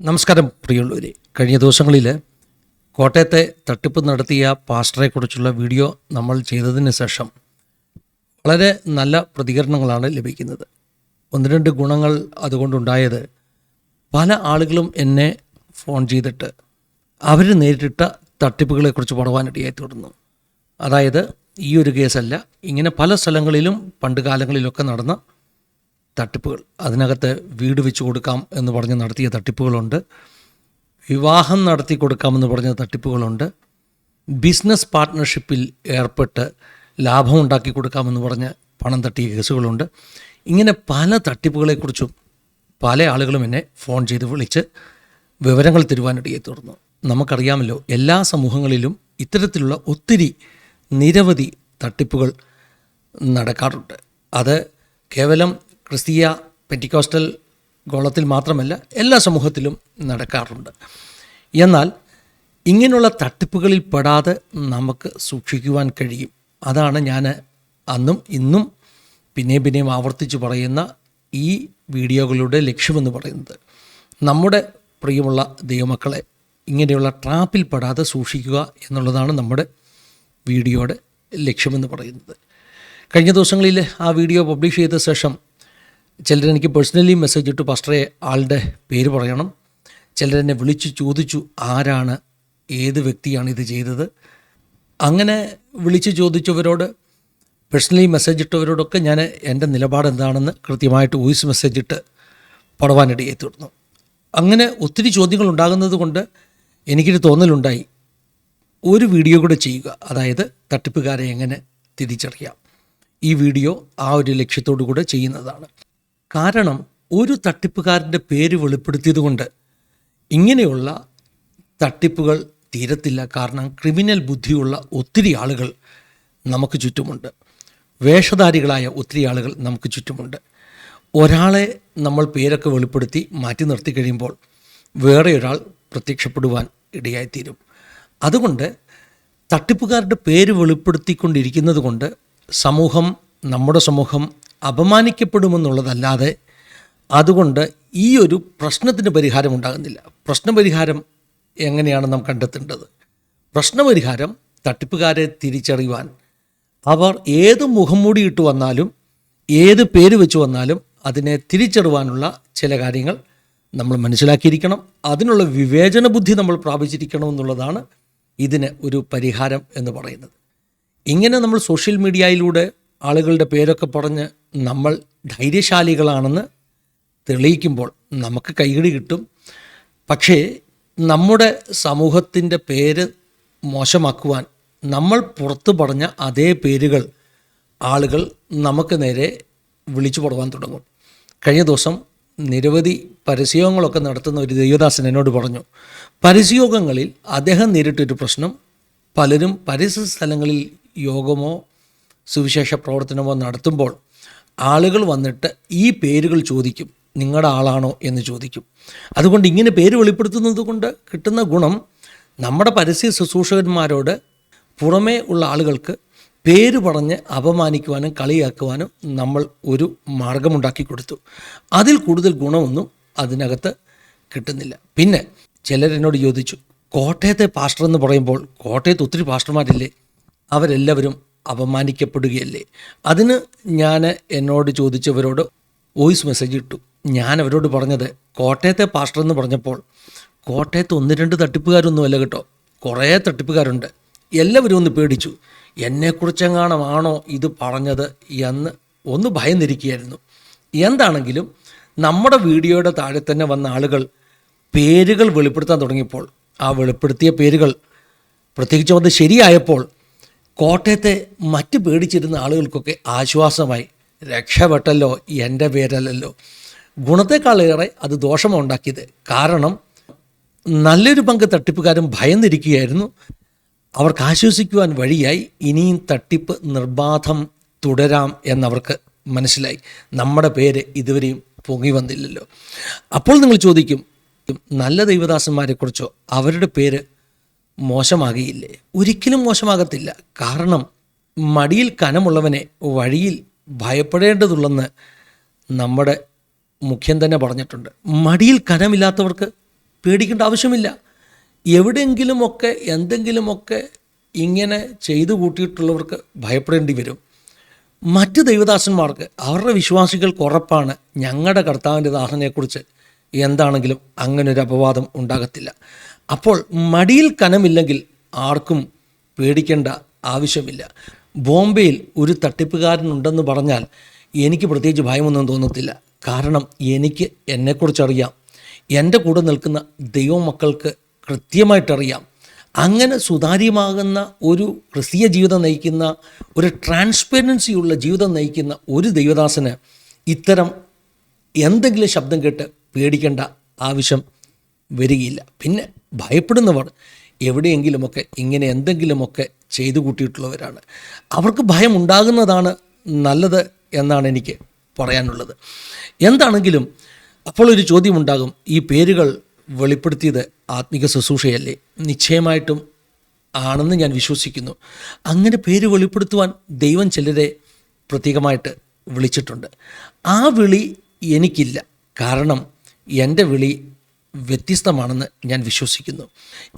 നമസ്കാരം പ്രിയമുള്ളവരെ. കഴിഞ്ഞ ദിവസങ്ങളിൽ കോട്ടയത്തെ തട്ടിപ്പ് നടത്തിയ പാസ്റ്ററെക്കുറിച്ചുള്ള വീഡിയോ നമ്മൾ ചെയ്തതിന് ശേഷം വളരെ നല്ല പ്രതികരണങ്ങളാണ് ലഭിക്കുന്നത്. ഒന്ന് രണ്ട് ഗുണങ്ങൾ അതുകൊണ്ടുണ്ടായത് പല ആളുകളും എന്നെ ഫോൺ ചെയ്തിട്ട് അവർ നേരിട്ട തട്ടിപ്പുകളെക്കുറിച്ച് പറവാനിടയായി തുടർന്നു. അതായത് ഈ ഒരു കേസല്ല. ഇങ്ങനെ പല സ്ഥലങ്ങളിലും പണ്ട് കാലങ്ങളിലൊക്കെ നടന്ന തട്ടിപ്പുകൾ. അതിനകത്ത് വീട് വെച്ച് കൊടുക്കാം എന്ന് പറഞ്ഞ് നടത്തിയ തട്ടിപ്പുകളുണ്ട്. വിവാഹം നടത്തി കൊടുക്കാമെന്ന് പറഞ്ഞ തട്ടിപ്പുകളുണ്ട്. ബിസിനസ് പാർട്ട്ണർഷിപ്പിൽ ഏർപ്പെട്ട് ലാഭം ഉണ്ടാക്കി കൊടുക്കാമെന്ന് പറഞ്ഞ് പണം തട്ടിയ കേസുകളുണ്ട്. ഇങ്ങനെ പല തട്ടിപ്പുകളെക്കുറിച്ചും പല ആളുകളും എന്നെ ഫോൺ ചെയ്ത് വിളിച്ച് വിവരങ്ങൾ തരുവാനിടയെ തുടർന്നു. നമുക്കറിയാമല്ലോ എല്ലാ സമൂഹങ്ങളിലും ഇത്തരത്തിലുള്ള ഒത്തിരി നിരവധി തട്ടിപ്പുകൾ നടക്കാറുണ്ട്. അത് കേവലം ക്രിസ്തീയ പെന്റിക്കോസ്റ്റൽ ഗോളത്തിൽ മാത്രമല്ല എല്ലാ സമൂഹത്തിലും നടക്കാറുണ്ട്. എന്നാൽ ഇങ്ങനെയുള്ള തട്ടിപ്പുകളിൽ പെടാതെ നമുക്ക് സൂക്ഷിക്കുവാൻ കഴിയും. അതാണ് ഞാൻ അന്നും ഇന്നും പിന്നെയും പിന്നെയും ആവർത്തിച്ച് പറയുന്ന ഈ വീഡിയോകളുടെ ലക്ഷ്യമെന്ന് പറയുന്നത്. നമ്മുടെ പ്രിയമുള്ള ദൈവമക്കളെ ഇങ്ങനെയുള്ള ട്രാപ്പിൽ പെടാതെ സൂക്ഷിക്കുക എന്നുള്ളതാണ് നമ്മുടെ വീഡിയോയുടെ ലക്ഷ്യമെന്ന് പറയുന്നത്. കഴിഞ്ഞ ദിവസങ്ങളിൽ ആ വീഡിയോ പബ്ലിഷ് ചെയ്ത ശേഷം ചിലരെനിക്ക് പേഴ്സണലി മെസ്സേജ് ഇട്ടു പാസ്റ്ററെ ആളുടെ പേര് പറയണം. ചിലരെന്നെ വിളിച്ചു ചോദിച്ചു ആരാണ് ഏത് വ്യക്തിയാണ് ഇത് ചെയ്തത്. അങ്ങനെ വിളിച്ചു ചോദിച്ചവരോട് പേഴ്സണലി മെസ്സേജ് ഇട്ടവരോടൊക്കെ ഞാൻ എന്റെ നിലപാട് എന്താണെന്ന് കൃത്യമായിട്ട് വോയിസ് മെസ്സേജ് ഇട്ട് പടവാനിടയെ തീർന്നു. അങ്ങനെ ഒത്തിരി ചോദ്യങ്ങൾ ഉണ്ടാകുന്നത് കൊണ്ട് എനിക്കൊരു തോന്നലുണ്ടായി. ഒരു വീഡിയോ കൂടെ ചെയ്യുക അതായത് തട്ടിപ്പുകാരെ എങ്ങനെ തിരിച്ചറിയാം. ഈ വീഡിയോ ആ ഒരു ലക്ഷ്യത്തോടു കൂടെ ചെയ്യുന്നതാണ്. കാരണം ഒരു തട്ടിപ്പുകാരന്റെ പേര് വെളിപ്പെടുത്തിയതുകൊണ്ട് ഇങ്ങനെയുള്ള തട്ടിപ്പുകൾ തീരത്തില്ല. കാരണം ക്രിമിനൽ ബുദ്ധിയുള്ള ഒത്തിരി ആളുകൾ നമുക്ക് ചുറ്റുമുണ്ട്. വേഷധാരികളായ ഒത്തിരി ആളുകൾ നമുക്ക് ചുറ്റുമുണ്ട്. ഒരാളെ നമ്മൾ പേരൊക്കെ വെളിപ്പെടുത്തി മാറ്റി നിർത്തി കഴിയുമ്പോൾ വേറെ ഒരാൾ പ്രത്യക്ഷപ്പെടുവാൻ ഇടയായിത്തീരും. അതുകൊണ്ട് തട്ടിപ്പുകാരുടെ പേര് വെളിപ്പെടുത്തിക്കൊണ്ടിരിക്കുന്നത് കൊണ്ട് സമൂഹം നമ്മുടെ സമൂഹം അപമാനിക്കപ്പെടുമെന്നുള്ളതല്ലാതെ അതുകൊണ്ട് ഈ ഒരു പ്രശ്നത്തിന് പരിഹാരം ഉണ്ടാകുന്നില്ല. പ്രശ്നപരിഹാരം എങ്ങനെയാണ് നാം കണ്ടെത്തേണ്ടത്? പ്രശ്നപരിഹാരം തട്ടിപ്പുകാരെ തിരിച്ചറിയുവാൻ അവർ ഏത് മുഖംമൂടി ഇട്ട് വന്നാലും ഏത് പേര് വെച്ച് വന്നാലും അതിനെ തിരിച്ചറിവാനുള്ള ചില കാര്യങ്ങൾ നമ്മൾ മനസ്സിലാക്കിയിരിക്കണം. അതിനുള്ള വിവേചന ബുദ്ധി നമ്മൾ പ്രാപിച്ചിരിക്കണം എന്നുള്ളതാണ് ഇതിന് ഒരു പരിഹാരം എന്ന് പറയുന്നത്. ഇങ്ങനെ നമ്മൾ സോഷ്യൽ മീഡിയയിലൂടെ ആളുകളുടെ പേരൊക്കെ പറഞ്ഞ് നമ്മൾ ധൈര്യശാലികളാണെന്ന് തെളിയിക്കുമ്പോൾ നമുക്ക് കൈകടി കിട്ടും. പക്ഷേ നമ്മുടെ സമൂഹത്തിന്റെ പേര് മോശമാക്കുവാൻ നമ്മൾ പുറത്തു പറഞ്ഞ അതേ പേരുകൾ ആളുകൾ നമുക്ക് നേരെ വിളിച്ചു പുറവാൻ തുടങ്ങും. കഴിഞ്ഞ ദിവസം നിരവധി പരസ്യോഗങ്ങളൊക്കെ നടത്തുന്ന ഒരു ദൈവദാസൻ എന്നോട് പറഞ്ഞു പരസ്യോഗങ്ങളിൽ അദ്ദേഹം നേരിട്ടൊരു പ്രശ്നം പലരും പരസ്യ സ്ഥലങ്ങളിൽ യോഗമോ സുവിശേഷ പ്രവർത്തനമോ നടത്തുമ്പോൾ ആളുകൾ വന്നിട്ട് ഈ പേരുകൾ ചോദിക്കും. നിങ്ങളുടെ ആളാണോ എന്ന് ചോദിക്കും. അതുകൊണ്ട് ഇങ്ങനെ പേര് വെളിപ്പെടുത്തുന്നത് കൊണ്ട് കിട്ടുന്ന ഗുണം നമ്മുടെ പരസ്യ ശുശ്രൂഷകന്മാരോട് പുറമേ ഉള്ള ആളുകൾക്ക് പേര് പറഞ്ഞ് അപമാനിക്കുവാനും കളിയാക്കുവാനും നമ്മൾ ഒരു മാർഗമുണ്ടാക്കി കൊടുത്തു. അതിൽ കൂടുതൽ ഗുണമൊന്നും അതിനകത്ത് കിട്ടുന്നില്ല. പിന്നെ ചിലരെന്നോട് ചോദിച്ചു കോട്ടയത്തെ പാസ്റ്റർ എന്ന് പറയുമ്പോൾ കോട്ടയത്ത് ഒത്തിരി പാസ്റ്റർമാരില്ലേ? അവരെല്ലാവരും അപമാനിക്കപ്പെടുകയല്ലേ? അതിന് ഞാൻ എന്നോട് ചോദിച്ചവരോട് വോയിസ് മെസ്സേജ് ഇട്ടു. ഞാൻ അവരോട് പറഞ്ഞത് കോട്ടയത്തെ പാസ്റ്റർ എന്ന് പറഞ്ഞപ്പോൾ കോട്ടയത്ത് ഒന്ന് രണ്ട് തട്ടിപ്പുകാരൊന്നുമല്ല കേട്ടോ. കുറേ തട്ടിപ്പുകാരുണ്ട്. എല്ലാവരും ഒന്ന് പേടിച്ചു. എന്നെക്കുറിച്ചെങ്ങാണമാണോ ഇത് പറഞ്ഞത് എന്ന് ഒന്ന് ഭയന്നിരിക്കുകയായിരുന്നു. എന്താണെങ്കിലും നമ്മുടെ വീഡിയോയുടെ താഴെ തന്നെ വന്ന ആളുകൾ പേരുകൾ വെളിപ്പെടുത്താൻ തുടങ്ങിയപ്പോൾ ആ വെളിപ്പെടുത്തിയ പേരുകൾ പ്രത്യേകിച്ചും അത് ശരിയായപ്പോൾ കോട്ടയത്തെ മറ്റ് പേടിച്ചിരുന്ന ആളുകൾക്കൊക്കെ ആശ്വാസമായി രക്ഷപ്പെട്ടല്ലോ എന്റെ പേരല്ലല്ലോ. ഗുണത്തെക്കാളേറെ അത് ദോഷമുണ്ടാക്കിയത്. കാരണം നല്ലൊരു പങ്ക് തട്ടിപ്പുകാരും ഭയന്നിരിക്കുകയായിരുന്നു. അവർക്ക് ആശ്വസിക്കുവാൻ വഴിയായി ഇനിയും തട്ടിപ്പ് നിർബാധം തുടരാം എന്നവർക്ക് മനസ്സിലായി. നമ്മുടെ പേര് ഇതുവരെയും പൊങ്ങി വന്നില്ലല്ലോ. അപ്പോൾ നിങ്ങൾ ചോദിക്കും നല്ല ദൈവദാസന്മാരെക്കുറിച്ചോ? അവരുടെ പേര് മോശമാകിയില്ലേ? ഒരിക്കലും മോശമാകത്തില്ല. കാരണം മടിയിൽ കനമുള്ളവനെ വഴിയിൽ ഭയപ്പെടേണ്ടതുള്ളെന്ന് നമ്മുടെ മുഖ്യം തന്നെ പറഞ്ഞിട്ടുണ്ട്. മടിയിൽ കനമില്ലാത്തവർക്ക് പേടിക്കേണ്ട ആവശ്യമില്ല. എവിടെയെങ്കിലുമൊക്കെ എന്തെങ്കിലുമൊക്കെ ഇങ്ങനെ ചെയ്തു കൂട്ടിയിട്ടുള്ളവർക്ക് ഭയപ്പെടേണ്ടി വരും. മറ്റ് ദൈവദാസന്മാർക്ക് അവരുടെ വിശ്വാസികൾക്ക് ഉറപ്പാണ് ഞങ്ങളുടെ കർത്താവിന്റെ ദാസനെക്കുറിച്ച് എന്താണെങ്കിലും അങ്ങനൊരു അപവാദം ഉണ്ടാകത്തില്ല. അപ്പോൾ മടിയിൽ കനമില്ലെങ്കിൽ ആർക്കും പേടിക്കേണ്ട ആവശ്യമില്ല. ബോംബെയിൽ ഒരു തട്ടിപ്പുകാരനുണ്ടെന്ന് പറഞ്ഞാൽ എനിക്ക് പ്രത്യേകിച്ച് ഭയമൊന്നും തോന്നത്തില്ല. കാരണം എനിക്ക് എന്നെക്കുറിച്ചറിയാം. എന്റെ കൂടെ നിൽക്കുന്ന ദൈവമക്കൾക്ക് കൃത്യമായിട്ടറിയാം. അങ്ങനെ സുതാര്യമാകുന്ന ഒരു ക്രിസ്തീയ ജീവിതം നയിക്കുന്ന ഒരു ട്രാൻസ്പെരൻസിയുള്ള ജീവിതം നയിക്കുന്ന ഒരു ദൈവദാസന് ഇത്തരം എന്തെങ്കിലും ശബ്ദം കേട്ട് പേടിക്കേണ്ട ആവശ്യം വരികയില്ല. പിന്നെ ഭയപ്പെടുന്നവർ എവിടെയെങ്കിലുമൊക്കെ ഇങ്ങനെ എന്തെങ്കിലുമൊക്കെ ചെയ്തു കൂട്ടിയിട്ടുള്ളവരാണ്. അവർക്ക് ഭയം ഉണ്ടാകുന്നതാണ് നല്ലത് എന്നാണ് എനിക്ക് പറയാനുള്ളത്. എന്താണെങ്കിലും അപ്പോൾ ഒരു ചോദ്യം ഉണ്ടാകും ഈ പേരുകൾ വെളിപ്പെടുത്തിയത് ആത്മിക ശുശ്രൂഷയല്ലേ? നിശ്ചയമായിട്ടും ആണെന്ന് ഞാൻ വിശ്വസിക്കുന്നു. അങ്ങനെ പേര് വെളിപ്പെടുത്തുവാൻ ദൈവം ചിലരെ പ്രത്യേകമായിട്ട് വിളിച്ചിട്ടുണ്ട്. ആ വിളി എനിക്കില്ല. കാരണം എന്റെ വിളി വ്യത്യസ്തമാണെന്ന് ഞാൻ വിശ്വസിക്കുന്നു.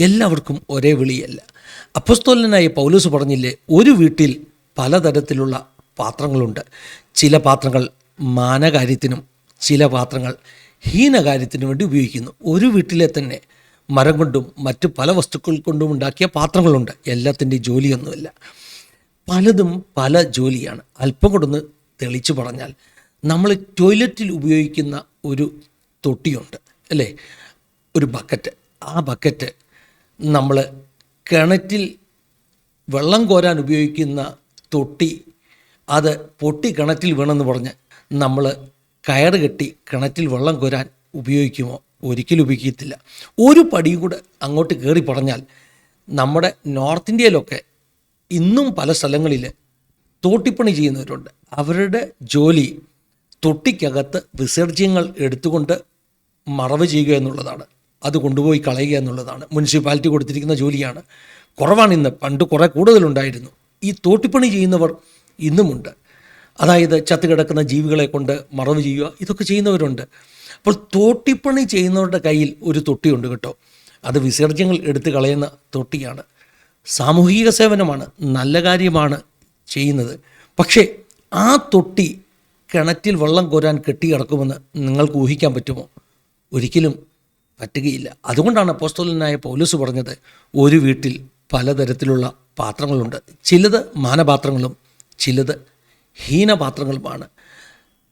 എല്ലാവർക്കും ഒരേ വിളിയല്ല. അപ്പസ്തോലനായ പൗലൂസ് പറഞ്ഞില്ലേ ഒരു വീട്ടിൽ പലതരത്തിലുള്ള പാത്രങ്ങളുണ്ട്. ചില പാത്രങ്ങൾ മാനകാര്യത്തിനും ചില പാത്രങ്ങൾ ഹീനകാര്യത്തിനു വേണ്ടി ഉപയോഗിക്കുന്നു. ഒരു വീട്ടിലെ തന്നെ മരം കൊണ്ടും മറ്റു പല വസ്തുക്കൾ കൊണ്ടും ഉണ്ടാക്കിയ പാത്രങ്ങളുണ്ട്. എല്ലാത്തിന്റെ ജോലിയൊന്നുമില്ല. പലതും പല ജോലിയാണ്. അല്പം കൊണ്ടൊന്ന് തെളിച്ചു പറഞ്ഞാൽ നമ്മൾ ടോയ്ലറ്റിൽ ഉപയോഗിക്കുന്ന ഒരു തൊട്ടിയുണ്ട് അല്ലേ? ഒരു ബക്കറ്റ്. ആ ബക്കറ്റ് നമ്മൾ കിണറ്റിൽ വെള്ളം കോരാൻ ഉപയോഗിക്കുന്ന തൊട്ടി അത് പൊട്ടി കിണറ്റിൽ വീണെന്ന് പറഞ്ഞ് നമ്മൾ കയറ് കെട്ടി കിണറ്റിൽ വെള്ളം കോരാൻ ഉപയോഗിക്കുമോ? ഒരിക്കലും ഉപയോഗിക്കത്തില്ല. ഒരു പടിയും കൂടെ അങ്ങോട്ട് കയറി പറഞ്ഞാൽ നമ്മുടെ നോർത്ത് ഇന്ത്യയിലൊക്കെ ഇന്നും പല സ്ഥലങ്ങളിൽ തോട്ടിപ്പണി ചെയ്യുന്നവരുണ്ട്. അവരുടെ ജോലി തൊട്ടിക്കകത്ത് വിസർജ്യങ്ങൾ എടുത്തുകൊണ്ട് മറവ് ചെയ്യുക എന്നുള്ളതാണ്. അത് കൊണ്ടുപോയി കളയുക എന്നുള്ളതാണ്. മുനിസിപ്പാലിറ്റി കൊടുത്തിരിക്കുന്ന ജോലിയാണ്. കുറവാണ് ഇന്ന്. പണ്ട് കുറേ കൂടുതലുണ്ടായിരുന്നു. ഈ തോട്ടിപ്പണി ചെയ്യുന്നവർ ഇന്നുമുണ്ട്. അതായത് ചത്ത് കിടക്കുന്ന ജീവികളെ കൊണ്ട് മറവ് ചെയ്യുക ഇതൊക്കെ ചെയ്യുന്നവരുണ്ട്. അപ്പോൾ തോട്ടിപ്പണി ചെയ്യുന്നവരുടെ കയ്യിൽ ഒരു തൊട്ടിയുണ്ട് കേട്ടോ. അത് വിസർജ്യങ്ങൾ എടുത്ത് കളയുന്ന തൊട്ടിയാണ്. സാമൂഹിക സേവനമാണ്. നല്ല കാര്യമാണ് ചെയ്യുന്നത്. പക്ഷേ ആ തൊട്ടി കിണറ്റിൽ വെള്ളം കോരാൻ കെട്ടിക്കിടക്കുമെന്ന് നിങ്ങൾക്ക് ഊഹിക്കാൻ പറ്റുമോ? ഒരിക്കലും പറ്റുകയില്ല. അതുകൊണ്ടാണ് അപ്പോസ്തോലനായ പോലീസ് പറഞ്ഞത് ഒരു വീട്ടിൽ പലതരത്തിലുള്ള പാത്രങ്ങളുണ്ട്. ചിലത് മാനപാത്രങ്ങളും ചിലത് ഹീനപാത്രങ്ങളുമാണ്.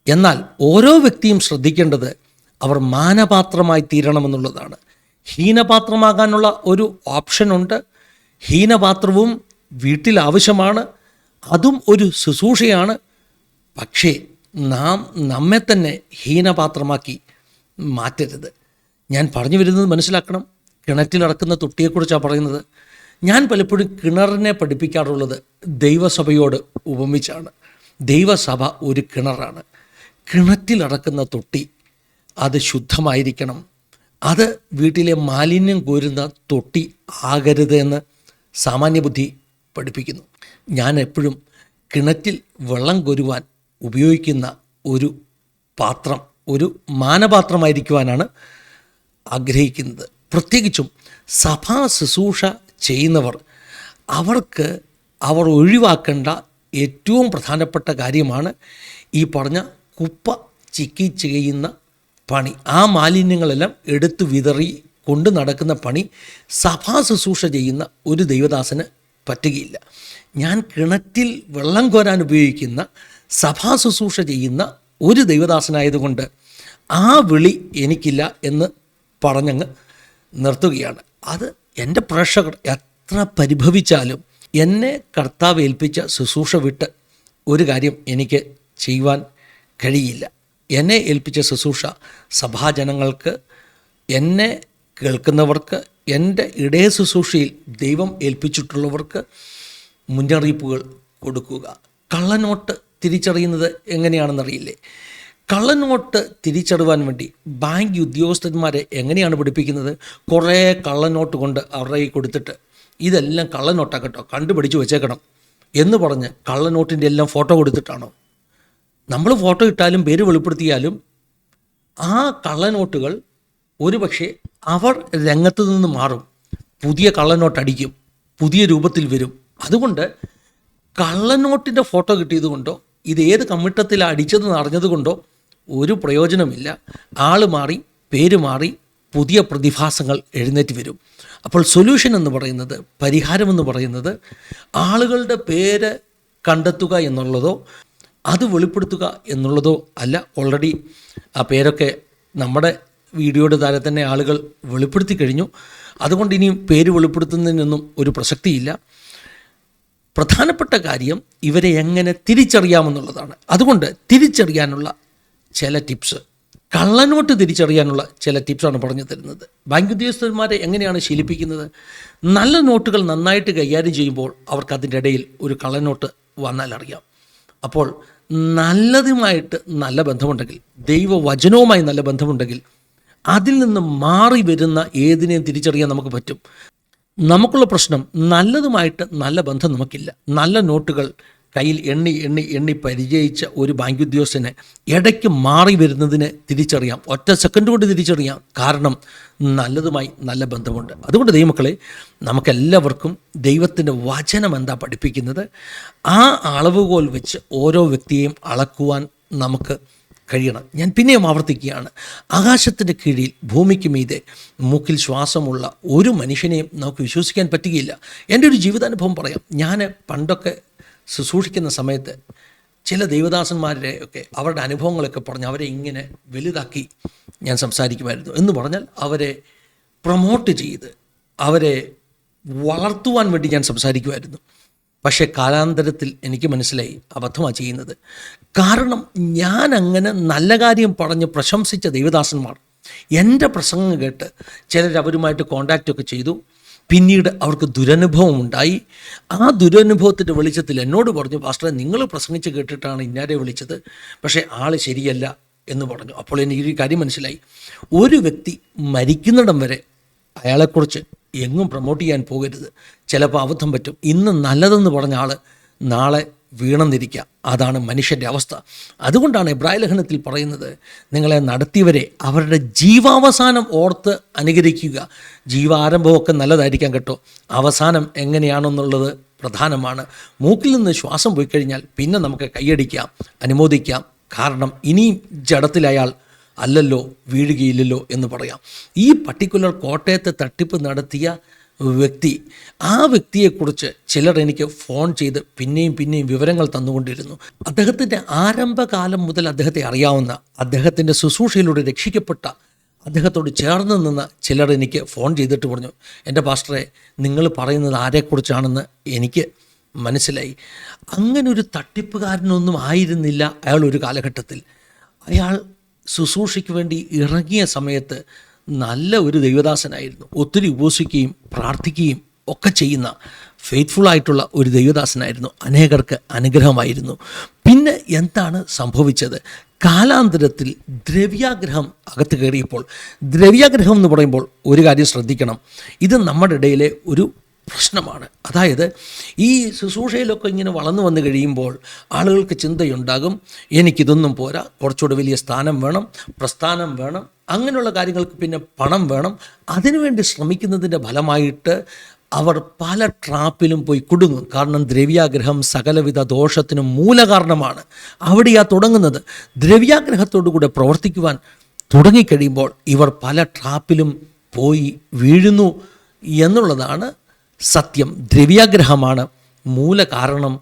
എന്നാൽ ഓരോ വ്യക്തിയും ശ്രദ്ധിക്കേണ്ടത് അവർ മാനപാത്രമായി തീരണമെന്നുള്ളതാണ്. ഹീനപാത്രമാകാനുള്ള ഒരു ഓപ്ഷനുണ്ട് ഹീനപാത്രവും വീട്ടിൽ ആവശ്യമാണ് അതും ഒരു ശുശ്രൂഷയാണ്. പക്ഷേ നാം നമ്മെ തന്നെ ഹീനപാത്രമാക്കി മാറ്റരുത്. ഞാൻ പറഞ്ഞു വരുന്നത് മനസ്സിലാക്കണം. കിണറ്റിലിറക്കുന്ന തൊട്ടിയെക്കുറിച്ചാണ് പറയുന്നത്. ഞാൻ പലപ്പോഴും കിണറിനെ പഠിപ്പിക്കാറുള്ളത് ദൈവസഭയോട് ഉപമിച്ചാണ്. ദൈവസഭ ഒരു കിണറാണ്. കിണറ്റിലടക്കുന്ന തൊട്ടി അത് ശുദ്ധമായിരിക്കണം. അത് വീട്ടിലെ മാലിന്യം കോരുന്ന തൊട്ടി ആകരുത് എന്ന് സാമാന്യ ബുദ്ധി പഠിപ്പിക്കുന്നു. ഞാൻ എപ്പോഴും കിണറ്റിൽ വെള്ളം കോരുവാൻ ഉപയോഗിക്കുന്ന ഒരു പാത്രം ഒരു മാനപാത്രമായിരിക്കുവാനാണ് ആഗ്രഹിക്കുന്നത്. പ്രത്യേകിച്ചും സഭാ ശുശ്രൂഷ ചെയ്യുന്നവർ അവർക്ക് അവർ ഒഴിവാക്കേണ്ട ഏറ്റവും പ്രധാനപ്പെട്ട കാര്യമാണ് ഈ പറഞ്ഞ കുപ്പ ചിക്കി ചെയ്യുന്ന പണി. ആ മാലിന്യങ്ങളെല്ലാം എടുത്തു വിതറി കൊണ്ട് നടക്കുന്ന പണി സഭാ ശുശ്രൂഷ ചെയ്യുന്ന ഒരു ദൈവദാസന് പറ്റുകയില്ല. ഞാൻ കിണറ്റിൽ വെള്ളം കോരാൻ ഉപയോഗിക്കുന്ന സഭാ ശുശ്രൂഷ ചെയ്യുന്ന ഒരു ദൈവദാസനായതുകൊണ്ട് ആ വിളി എനിക്കില്ല എന്ന് പറഞ്ഞങ്ങ് നിർത്തുകയാണ്. അത് എന്റെ പ്രേക്ഷകർ എത്ര പരിഭവിച്ചാലും എന്നെ കർത്താവ് ഏൽപ്പിച്ച ശുശ്രൂഷ വിട്ട് ഒരു കാര്യം എനിക്ക് ചെയ്യുവാൻ കഴിയില്ല. എന്നെ ഏൽപ്പിച്ച ശുശ്രൂഷ സഭാജനങ്ങൾക്ക് എന്നെ കേൾക്കുന്നവർക്ക് എന്റെ ഇടയ ശുശ്രൂഷയിൽ ദൈവം ഏൽപ്പിച്ചിട്ടുള്ളവർക്ക് മുന്നറിയിപ്പുകൾ കൊടുക്കുക. കള്ളനോട്ട് തിരിച്ചറിയുന്നത് എങ്ങനെയാണെന്നറിയില്ലേ? കള്ളനോട്ട് തിരിച്ചറിവാൻ വേണ്ടി ബാങ്ക് ഉദ്യോഗസ്ഥന്മാരെ എങ്ങനെയാണ് പഠിപ്പിക്കുന്നത്? കുറേ കള്ളനോട്ട് കൊണ്ട് അവരുടെ കയ്യിൽ കൊടുത്തിട്ട് ഇതെല്ലാം കള്ളനോട്ടാക്കട്ടോ കണ്ടുപിടിച്ച് വെച്ചേക്കണം എന്ന് പറഞ്ഞ് കള്ളനോട്ടിന്റെ എല്ലാം ഫോട്ടോ കൊടുത്തിട്ടാണോ? നമ്മൾ ഫോട്ടോ ഇട്ടാലും പേര് വെളിപ്പെടുത്തിയാലും ആ കള്ളനോട്ടുകൾ ഒരുപക്ഷെ അവർ രംഗത്ത് നിന്ന് മാറും പുതിയ കള്ളനോട്ട് അടിക്കും പുതിയ രൂപത്തിൽ വരും. അതുകൊണ്ട് കള്ളനോട്ടിന്റെ ഫോട്ടോ കിട്ടിയത് കൊണ്ടോ ഇത് ഏത് കമ്മിട്ടത്തിലാണ് അടിച്ചതെന്ന് അറിഞ്ഞതുകൊണ്ടോ ഒരു പ്രയോജനമില്ല. ആൾ മാറി പേര് മാറി പുതിയ പ്രതിഭാസങ്ങൾ എഴുന്നേറ്റ് വരും. അപ്പോൾ സൊല്യൂഷൻ എന്ന് പറയുന്നത് പരിഹാരമെന്ന് പറയുന്നത് ആളുകളുടെ പേര് കണ്ടെത്തുക എന്നുള്ളതോ അത് വെളിപ്പെടുത്തുക എന്നുള്ളതോ അല്ല. ഓൾറെഡി ആ പേരൊക്കെ നമ്മുടെ വീഡിയോയുടെ താരെ തന്നെ ആളുകൾ വെളിപ്പെടുത്തി കഴിഞ്ഞു. അതുകൊണ്ട് ഇനിയും പേര് വെളിപ്പെടുത്തുന്നതിനൊന്നും ഒരു പ്രസക്തിയില്ല. പ്രധാനപ്പെട്ട കാര്യം ഇവരെ എങ്ങനെ തിരിച്ചറിയാമെന്നുള്ളതാണ്. അതുകൊണ്ട് തിരിച്ചറിയാനുള്ള ചില ടിപ്സ്. കള്ളനോട്ട് തിരിച്ചറിയാനുള്ള ചില ടിപ്സാണ് പറഞ്ഞു തരുന്നത്. ബാങ്ക് ഉദ്യോഗസ്ഥന്മാരെ എങ്ങനെയാണ് ശീലിപ്പിക്കുന്നത്? നല്ല നോട്ടുകൾ നന്നായിട്ട് കൈകാര്യം ചെയ്യുമ്പോൾ അവർക്ക് അതിന്റെ ഇടയിൽ ഒരു കള്ളനോട്ട് വന്നാൽ അറിയാം. അപ്പോൾ നല്ലതുമായിട്ട് നല്ല ബന്ധമുണ്ടെങ്കിൽ ദൈവവചനവുമായി നല്ല ബന്ധമുണ്ടെങ്കിൽ അതിൽ നിന്ന് മാറി വരുന്ന ഏതിനെയും തിരിച്ചറിയാൻ നമുക്ക് പറ്റും. നമുക്കുള്ള പ്രശ്നം നല്ലതുമായിട്ട് നല്ല ബന്ധം നമുക്കില്ല. നല്ല നോട്ടുകൾ കയ്യിൽ എണ്ണി എണ്ണി എണ്ണി പരിചയിച്ച ഒരു ബാങ്ക് ഉദ്യോഗസ്ഥനെ ഇടയ്ക്ക് മാറി വരുന്നതിന് തിരിച്ചറിയാം. ഒറ്റ സെക്കൻഡ് കൊണ്ട് തിരിച്ചറിയാം. കാരണം നല്ലതുമായി നല്ല ബന്ധമുണ്ട്. അതുകൊണ്ട് ദൈവമക്കളെ നമുക്കെല്ലാവർക്കും ദൈവത്തിന്റെ വചനം എന്താ പഠിപ്പിക്കുന്നത്? ആ അളവുകോൽ വെച്ച് ഓരോ വ്യക്തിയെയും അളക്കുവാൻ നമുക്ക് കഴിയണം. ഞാൻ പിന്നെയും ആവർത്തിക്കുകയാണ്. ആകാശത്തിന്റെ കീഴിൽ ഭൂമിക്ക് മീതെ മൂക്കിൽ ശ്വാസമുള്ള ഒരു മനുഷ്യനെയും നമുക്ക് വിശ്വസിക്കാൻ പറ്റുകയില്ല. എന്റെ ഒരു ജീവിതാനുഭവം പറയാം. ഞാൻ പണ്ടൊക്കെ ശുശ്രൂഷിക്കുന്ന സമയത്ത് ചില ദൈവദാസന്മാരുടെ ഒക്കെ അവരുടെ അനുഭവങ്ങളൊക്കെ പറഞ്ഞ് അവരെ ഇങ്ങനെ വലുതാക്കി ഞാൻ സംസാരിക്കുമായിരുന്നു. എന്ന് പറഞ്ഞാൽ അവരെ പ്രൊമോട്ട് ചെയ്ത് അവരെ വളർത്തുവാൻ വേണ്ടി ഞാൻ സംസാരിക്കുമായിരുന്നു. പക്ഷേ കാലാന്തരത്തിൽ എനിക്ക് മനസ്സിലായി അബദ്ധമാണ് ചെയ്യുന്നത്. കാരണം ഞാൻ അങ്ങനെ നല്ല കാര്യം പറഞ്ഞ് പ്രശംസിച്ച ദൈവദാസന്മാർ എന്റെ പ്രസംഗം കേട്ട് ചിലർ അവരുമായിട്ട് കോണ്ടാക്റ്റ് ഒക്കെ ചെയ്തു. പിന്നീട് അവർക്ക് ദുരനുഭവം ഉണ്ടായി. ആ ദുരനുഭവത്തിന്റെ വെളിച്ചത്തിൽ എന്നോട് പറഞ്ഞു പാസ്റ്ററെ നിങ്ങൾ പ്രസംഗിച്ച് കേട്ടിട്ടാണ് ഇന്നാരെ വിളിച്ചത്. പക്ഷേ ആൾ ശരിയല്ല എന്ന് പറഞ്ഞു. അപ്പോൾ എനിക്ക് ഒരു കാര്യം മനസ്സിലായി. ഒരു വ്യക്തി മരിക്കുന്നിടം വരെ അയാളെക്കുറിച്ച് എങ്ങും പ്രൊമോട്ട് ചെയ്യാൻ പോകരുത്. ചിലപ്പോൾ അബദ്ധം പറ്റും. ഇന്ന് നല്ലതെന്ന് പറഞ്ഞ ആൾ നാളെ വീണെന്നിരിക്കുക അതാണ് മനുഷ്യന്റെ അവസ്ഥ. അതുകൊണ്ടാണ് എബ്രായ ലഹനത്തിൽ പറയുന്നത് നിങ്ങളെ നടത്തിയവരെ അവരുടെ ജീവാവസാനം ഓർത്ത് അനുകരിക്കുക. ജീവാരംഭമൊക്കെ നല്ലതായിരിക്കാം കേട്ടോ. അവസാനം എങ്ങനെയാണെന്നുള്ളത് പ്രധാനമാണ്. മൂക്കിൽ നിന്ന് ശ്വാസം പോയി കഴിഞ്ഞാൽ പിന്നെ നമുക്ക് കൈയടിക്കാം അനുമോദിക്കാം. കാരണം ഇനിയും ജഡത്തിലയാൾ അല്ലല്ലോ വീഴുകയില്ലല്ലോ എന്ന് പറയാം. ഈ പർട്ടിക്കുലർ കോട്ടയത്തെ തട്ടിപ്പ് നടത്തിയ വ്യക്തി. ആ വ്യക്തിയെക്കുറിച്ച് ചിലർ എനിക്ക് ഫോൺ ചെയ്ത് പിന്നെയും പിന്നെയും വിവരങ്ങൾ തന്നുകൊണ്ടിരുന്നു. അദ്ദേഹത്തിന്റെ ആരംഭകാലം മുതൽ അദ്ദേഹത്തെ അറിയാവുന്ന അദ്ദേഹത്തിന്റെ ശുശ്രൂഷയിലൂടെ രക്ഷിക്കപ്പെട്ട അദ്ദേഹത്തോട് ചേർന്ന് നിന്ന് ചിലർ എനിക്ക് ഫോൺ ചെയ്തിട്ട് പറഞ്ഞു എന്റെ പാസ്റ്ററെ നിങ്ങൾ പറയുന്നത് ആരെക്കുറിച്ചാണെന്ന് എനിക്ക് മനസ്സിലായി. അങ്ങനെ ഒരു തട്ടിപ്പുകാരനൊന്നും ആയിരുന്നില്ല അയാൾ ഒരു കാലഘട്ടത്തിൽ. അയാൾ ശുശ്രൂഷയ്ക്ക് വേണ്ടി ഇറങ്ങിയ സമയത്ത് നല്ല ഒരു ദൈവദാസനായിരുന്നു. ഒത്തിരി ഉപസിക്കുകയും പ്രാർത്ഥിക്കുകയും ഒക്കെ ചെയ്യുന്ന ഫെയ്ത്ത്ഫുൾ ആയിട്ടുള്ള ഒരു ദൈവദാസനായിരുന്നു. അനേകർക്ക് അനുഗ്രഹമായിരുന്നു. പിന്നെ എന്താണ് സംഭവിച്ചത്? കാലാന്തരത്തിൽ ദ്രവ്യാഗ്രഹം അകത്ത് കയറിയപ്പോൾ ദ്രവ്യാഗ്രഹം എന്ന് പറയുമ്പോൾ ഒരു കാര്യം ശ്രദ്ധിക്കണം. ഇത് നമ്മുടെ ഇടയിലെ ഒരു പ്രശ്നമാണ്. അതായത് ഈ ശുശ്രൂഷയിലൊക്കെ ഇങ്ങനെ വളർന്നു വന്നു കഴിയുമ്പോൾ ആളുകൾക്ക് ചിന്തയുണ്ടാകും എനിക്കിതൊന്നും പോരാ കുറച്ചുകൂടെ വലിയ സ്ഥാനം വേണം പ്രസ്ഥാനം വേണം അങ്ങനെയുള്ള കാര്യങ്ങൾക്ക് പിന്നെ പണം വേണം. അതിനുവേണ്ടി ശ്രമിക്കുന്നതിന്റെ ഫലമായിട്ട് അവർ പല ട്രാപ്പിലും പോയി കുടുങ്ങും. കാരണം ദ്രവ്യാഗ്രഹം സകലവിധ ദോഷത്തിനും മൂലകാരണമാണ്. അവിടെയാ തുടങ്ങുന്നത്. ദ്രവ്യാഗ്രഹത്തോടുകൂടെ പ്രവർത്തിക്കുവാൻ തുടങ്ങിക്കഴിയുമ്പോൾ ഇവർ പല ട്രാപ്പിലും പോയി വീഴുന്നു എന്നുള്ളതാണ് സത്യം. ദ്രവ്യാഗ്രഹമാണ് മൂലകാരണം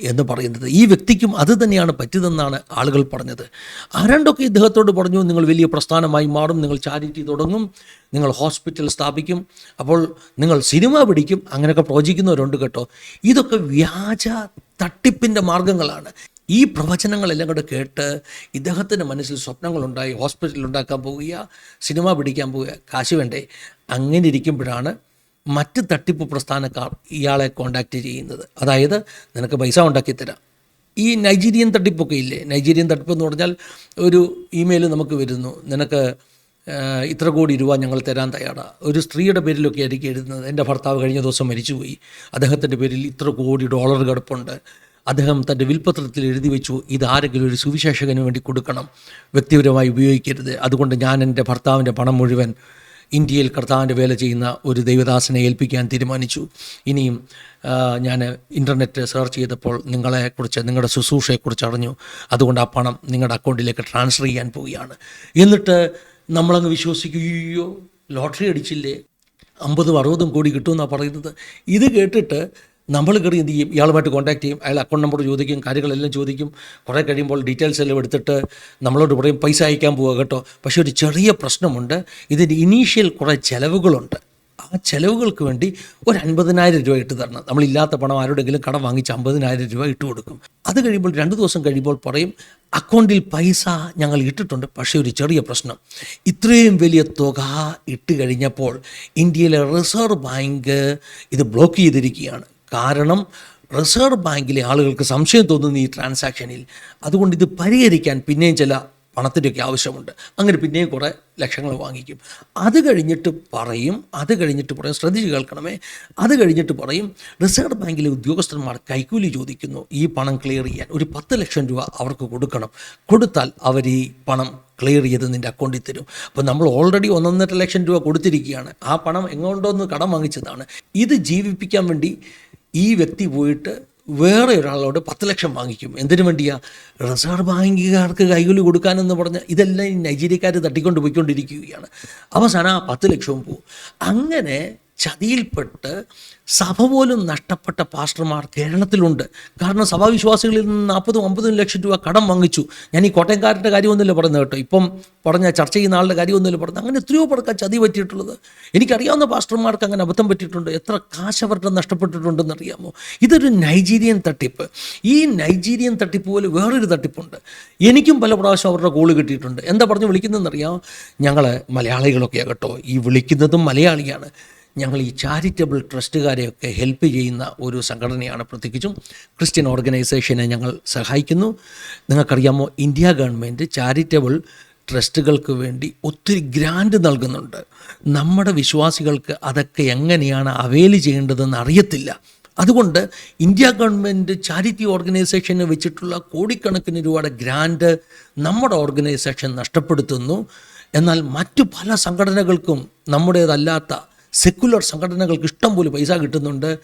എന്ന് പറയുന്നത്. ഈ വ്യക്തിക്കും അത് തന്നെയാണ് പറ്റിയതെന്നാണ് ആളുകൾ പറഞ്ഞത്. ആരാണ്ടൊക്കെ ഇദ്ദേഹത്തോട് പറഞ്ഞു നിങ്ങൾ വലിയ പ്രസ്ഥാനമായി മാറും നിങ്ങൾ ചാരിറ്റി തുടങ്ങും നിങ്ങൾ ഹോസ്പിറ്റൽ സ്ഥാപിക്കും അപ്പോൾ നിങ്ങൾ സിനിമ പിടിക്കും അങ്ങനെയൊക്കെ പ്രവചിക്കുന്നവരുണ്ട് കേട്ടോ. ഇതൊക്കെ വ്യാജ തട്ടിപ്പിന്റെ മാർഗങ്ങളാണ്. ഈ പ്രവചനങ്ങളെല്ലാം കൂടെ കേട്ട് ഇദ്ദേഹത്തിന്റെ മനസ്സിൽ സ്വപ്നങ്ങളുണ്ടായി. ഹോസ്പിറ്റൽ ഉണ്ടാക്കാൻ പോവുക സിനിമ പിടിക്കാൻ പോവുക കാശ് വേണ്ടേ? അങ്ങനെ ഇരിക്കുമ്പോഴാണ് മറ്റ് തട്ടിപ്പ് പ്രസ്ഥാനക്കാർ ഇയാളെ കോണ്ടാക്റ്റ് ചെയ്യുന്നത്. അതായത് നിനക്ക് പൈസ ഉണ്ടാക്കി തരാം. ഈ നൈജീരിയൻ തട്ടിപ്പൊക്കെ ഇല്ലേ? നൈജീരിയൻ തട്ടിപ്പ് എന്ന് പറഞ്ഞാൽ ഒരു ഇമെയിൽ നമുക്ക് വരുന്നു. നിനക്ക് ഇത്ര കോടി രൂപ ഞങ്ങൾ തരാൻ തയ്യാറാണ് ഒരു സ്ത്രീയുടെ പേരിലൊക്കെ ആയിരിക്കും എഴുതുന്നത്. എന്റെ ഭർത്താവ് കഴിഞ്ഞ ദിവസം മരിച്ചുപോയി. അദ്ദേഹത്തിന്റെ പേരിൽ ഇത്ര കോടി ഡോളർ കിടപ്പുണ്ട്. അദ്ദേഹം തന്റെ വിൽപത്രത്തിൽ എഴുതി വെച്ചു. ഇത് ആരെങ്കിലും ഒരു സുവിശേഷകന് വേണ്ടി കൊടുക്കണം. വ്യക്തിപരമായി ഉപയോഗിക്കരുത്. അതുകൊണ്ട് ഞാൻ എന്റെ ഭർത്താവിന്റെ പണം മുഴുവൻ ഇന്ത്യയിൽ കർത്താവിന്റെ വേല ചെയ്യുന്ന ഒരു ദൈവദാസനെ ഏൽപ്പിക്കാൻ തീരുമാനിച്ചു. ഇനിയും ഞാൻ ഇന്റർനെറ്റ് സെർച്ച് ചെയ്തപ്പോൾ നിങ്ങളെക്കുറിച്ച് നിങ്ങളുടെ ശുശ്രൂഷയെക്കുറിച്ച് അറിഞ്ഞു. അതുകൊണ്ട് ആ പണം നിങ്ങളുടെ അക്കൗണ്ടിലേക്ക് ട്രാൻസ്ഫർ ചെയ്യാൻ പോവുകയാണ്. എന്നിട്ട് നമ്മളങ്ങ് വിശ്വസിക്കുകയോ ലോട്ടറി അടിച്ചില്ലേ? അമ്പതും അറുപതും കോടി കിട്ടുമെന്നാണ് പറയുന്നത്. ഇത് കേട്ടിട്ട് നമ്മൾ കയറി എന്ത് ചെയ്യും? ഇയാളുമായിട്ട് കോൺടാക്ട് ചെയ്യും. അയാൾ അക്കൗണ്ട് നമ്പർ ചോദിക്കും കാര്യങ്ങളെല്ലാം ചോദിക്കും. കുറേ കഴിയുമ്പോൾ ഡീറ്റെയിൽസ് എല്ലാം എടുത്തിട്ട് നമ്മളോട് പറയും പൈസ അയക്കാൻ പോവുക കേട്ടോ. പക്ഷേ ഒരു ചെറിയ പ്രശ്നമുണ്ട്. ഇതിന് ഇനീഷ്യൽ കുറേ ചിലവുകളുണ്ട്. ആ ചിലവുകൾക്ക് വേണ്ടി ഒരു അൻപതിനായിരം രൂപ ഇട്ട് തരണം. നമ്മളില്ലാത്ത പണം ആരോടെങ്കിലും കടം വാങ്ങിച്ച് അമ്പതിനായിരം രൂപ ഇട്ട് കൊടുക്കും. അത് കഴിയുമ്പോൾ രണ്ട് ദിവസം കഴിയുമ്പോൾ പറയും അക്കൗണ്ടിൽ പൈസ ഞങ്ങൾ ഇട്ടിട്ടുണ്ട്. പക്ഷേ ഒരു ചെറിയ പ്രശ്നം. ഇത്രയും വലിയ തുക ഇട്ട് കഴിഞ്ഞപ്പോൾ ഇന്ത്യയിലെ റിസർവ് ബാങ്ക് ഇത് ബ്ലോക്ക് ചെയ്തിരിക്കുകയാണ്. കാരണം റിസർവ് ബാങ്കിലെ ആളുകൾക്ക് സംശയം തോന്നുന്നു ഈ ട്രാൻസാക്ഷനിൽ അതുകൊണ്ട് ഇത് പരിഹരിക്കാൻ പിന്നെയും ചില പണത്തിന്റെയൊക്കെ ആവശ്യമുണ്ട്. അങ്ങനെ പിന്നെയും കുറേ ലക്ഷങ്ങൾ വാങ്ങിക്കും. അത് കഴിഞ്ഞിട്ട് പറയും അത് കഴിഞ്ഞിട്ട് പറയും ശ്രദ്ധിച്ച് കേൾക്കണമേ അത് കഴിഞ്ഞിട്ട് പറയും റിസർവ് ബാങ്കിലെ ഉദ്യോഗസ്ഥന്മാർ കൈക്കൂലി ചോദിക്കുന്നു ഈ പണം ക്ലിയർ ചെയ്യാൻ. ഒരു പത്ത് ലക്ഷം രൂപ അവർക്ക് കൊടുക്കണം. കൊടുത്താൽ അവർ ഈ പണം ക്ലിയർ ചെയ്ത് നിന്റെ അക്കൗണ്ടിൽ തരും. അപ്പോൾ നമ്മൾ ഓൾറെഡി ഒന്നൊന്നര ലക്ഷം രൂപ കൊടുത്തിരിക്കുകയാണ്. ആ പണം എങ്ങോട്ടൊന്ന് കടം വാങ്ങിച്ചതാണ്. ഇത് ജീവിപ്പിക്കാൻ വേണ്ടി ഈ വ്യക്തി പോയിട്ട് വേറെ ഒരാളോട് പത്ത് ലക്ഷം വാങ്ങിക്കും. എന്തിനു വേണ്ടിയാ? റിസർവ് ബാങ്കുകാർക്ക് കൈകൂലി കൊടുക്കാനെന്ന് പറഞ്ഞാൽ ഇതെല്ലാം ഈ നൈജീരിയക്കാർ തട്ടിക്കൊണ്ട് പോയിക്കൊണ്ടിരിക്കുകയാണ്. അവസാനം ആ പത്ത് ലക്ഷവും പോകും അങ്ങനെ ചതിയിൽപ്പെട്ട് സഭ പോലും നഷ്ടപ്പെട്ട പാസ്റ്റർമാർ കേരളത്തിലുണ്ട്. കാരണം സഭാവിശ്വാസികളിൽ നിന്ന് നാൽപ്പതും അമ്പതും ലക്ഷം രൂപ കടം വാങ്ങിച്ചു. ഞാൻ ഈ കോട്ടയംകാരന്റെ കാര്യമൊന്നുമില്ല പറയുന്നത് കേട്ടോ. ഇപ്പം പറഞ്ഞ ചർച്ച ചെയ്യുന്ന ആളുടെ കാര്യമൊന്നുമില്ല പറഞ്ഞത് അങ്ങനെ എത്രയോ പേർക്ക് ചതി പറ്റിയിട്ടുള്ളത്. എനിക്കറിയാവുന്ന പാസ്റ്റർമാർക്ക് അങ്ങനെ അബദ്ധം പറ്റിയിട്ടുണ്ട്. എത്ര കാശ് അവരുടെ നഷ്ടപ്പെട്ടിട്ടുണ്ടെന്ന് അറിയാമോ? ഇതൊരു നൈജീരിയൻ തട്ടിപ്പ്. ഈ നൈജീരിയൻ തട്ടിപ്പ് പോലെ വേറൊരു തട്ടിപ്പുണ്ട്. എനിക്കും പല പ്രാവശ്യം അവരുടെ കോൾ കിട്ടിയിട്ടുണ്ട്. എന്താ പറഞ്ഞു വിളിക്കുന്നതെന്നറിയാം ഞങ്ങൾ മലയാളികളൊക്കെ കേട്ടോ. ഈ വിളിക്കുന്നതും മലയാളിയാണ്. ഞങ്ങൾ ഈ ചാരിറ്റബിൾ ട്രസ്റ്റുകാരെയൊക്കെ ഹെൽപ്പ് ചെയ്യുന്ന ഒരു സംഘടനയാണ് പ്രത്യേകിച്ചും ക്രിസ്ത്യൻ ഓർഗനൈസേഷനെ ഞങ്ങൾ സഹായിക്കുന്നു. നിങ്ങൾക്കറിയാമോ ഇന്ത്യ ഗവൺമെന്റ് ചാരിറ്റബിൾ ട്രസ്റ്റുകൾക്ക് വേണ്ടി ഒത്തിരി ഗ്രാൻഡ് നൽകുന്നുണ്ട്. നമ്മുടെ വിശ്വാസികൾക്ക് അതൊക്കെ എങ്ങനെയാണ് അവെയിൽ ചെയ്യേണ്ടതെന്ന് അറിയത്തില്ല. അതുകൊണ്ട് ഇന്ത്യ ഗവൺമെന്റ് ചാരിറ്റി ഓർഗനൈസേഷന് വെച്ചിട്ടുള്ള കോടിക്കണക്കിന് രൂപയുടെ ഗ്രാൻഡ് നമ്മുടെ ഓർഗനൈസേഷൻ നഷ്ടപ്പെടുത്തുന്നു. എന്നാൽ മറ്റു പല സംഘടനകൾക്കും നമ്മുടേതല്ലാത്ത സെക്കുലർ സംഘടനകൾക്ക് ഇഷ്ടം പോലെ പൈസ കിട്ടുന്നുണ്ട്.